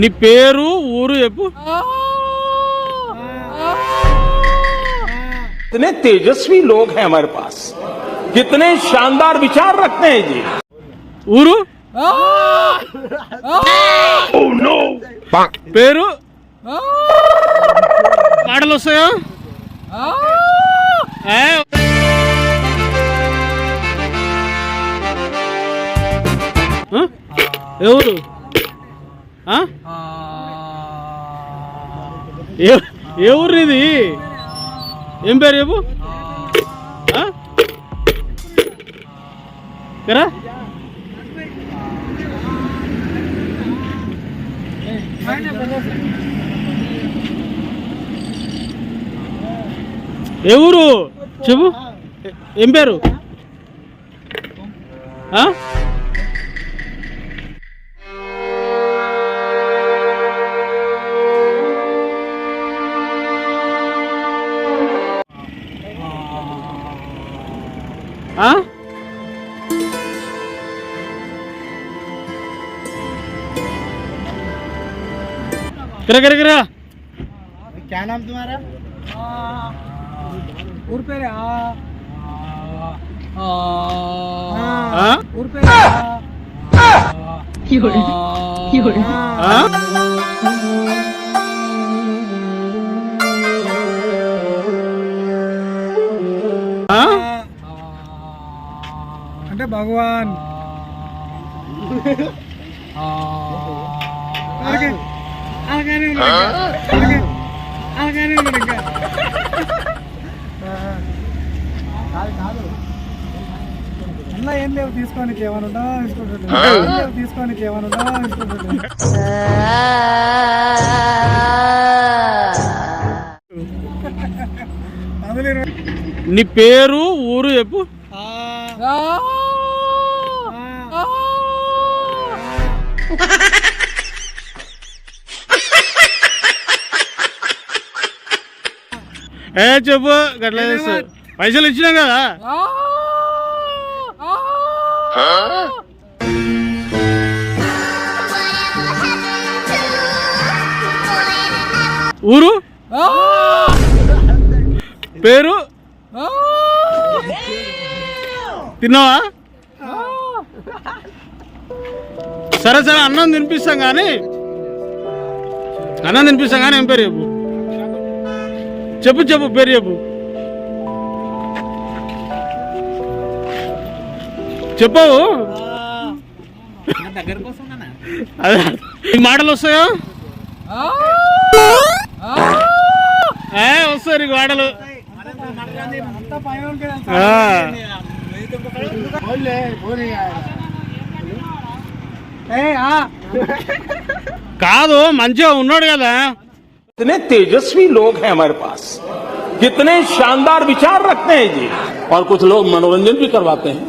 నీ పేరు ఊరు చెప్పు कितने तेजस्वी लोग हैं हमारे पास कितने शानदार विचार रखते हैं जी ఊరు పేరు మాటలు వస్తాయా ఏ? ఆ? ఎవరు ఆ? ఏ- ఏ ఊరు ఇది? ఏం పేరు చెప్పు? కరా ఏ ఊరు? చెప్పు. ఏం పేరు? हाँ? करे करे करे। क्या नाम तुम्हारा? हाँ। उर्फे रे उर्फे आ क्यों क्यों భగవాన్. అలాగే అలాగే అలాగే అలాగే ఇంకా. అన్న ఏం లేవు తీసుకోనికి ఏమైనా ఉందా? తీసుకుంటుండే ఏం లేవు తీసుకోనికి ఏమైనా ఉందా? తీసుకుంటుండే అందులో ఇరవై- నీ పేరు ఊరు చెప్పు. ఏ చెప్పు గట్ల చేస్తా. పైసలు ఇచ్చినాం కదా? ఊరు? పేరు? తిన్నావా? సరే సరే అన్నం తినిపిస్తాం కానీ అన్నం తినిపిస్తాం కానీ ఏం పేరు చెప్పు? చెప్పు చెప్పు పేరు చెప్పు. చెప్పవు? ఈ మాటలు వస్తాయా? ఏ వస్తాయి నీకు మాటలు. అంతా కాదు మంచిగా ఉన్నాడు కదా कितने तेजस्वी लोग हैं हमारे पास कितने शानदार विचार रखते हैं जी और कुछ लोग मनोरंजन भी करवाते हैं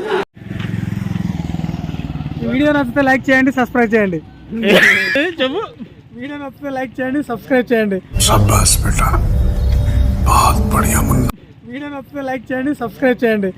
ఈ వీడియో నచ్చితే లైక్ చేయండి సబ్స్క్రైబ్ చేయండి ఏ, చెప్పు వీడియో నచ్చితే లైక్ చేయండి సబ్స్క్రైబ్ చేయండి शाबाश बेटा बहुत बढ़िया मुन्ना వీడియో నచ్చితే లైక్ చేయండి సబ్స్క్రైబ్ చేయండి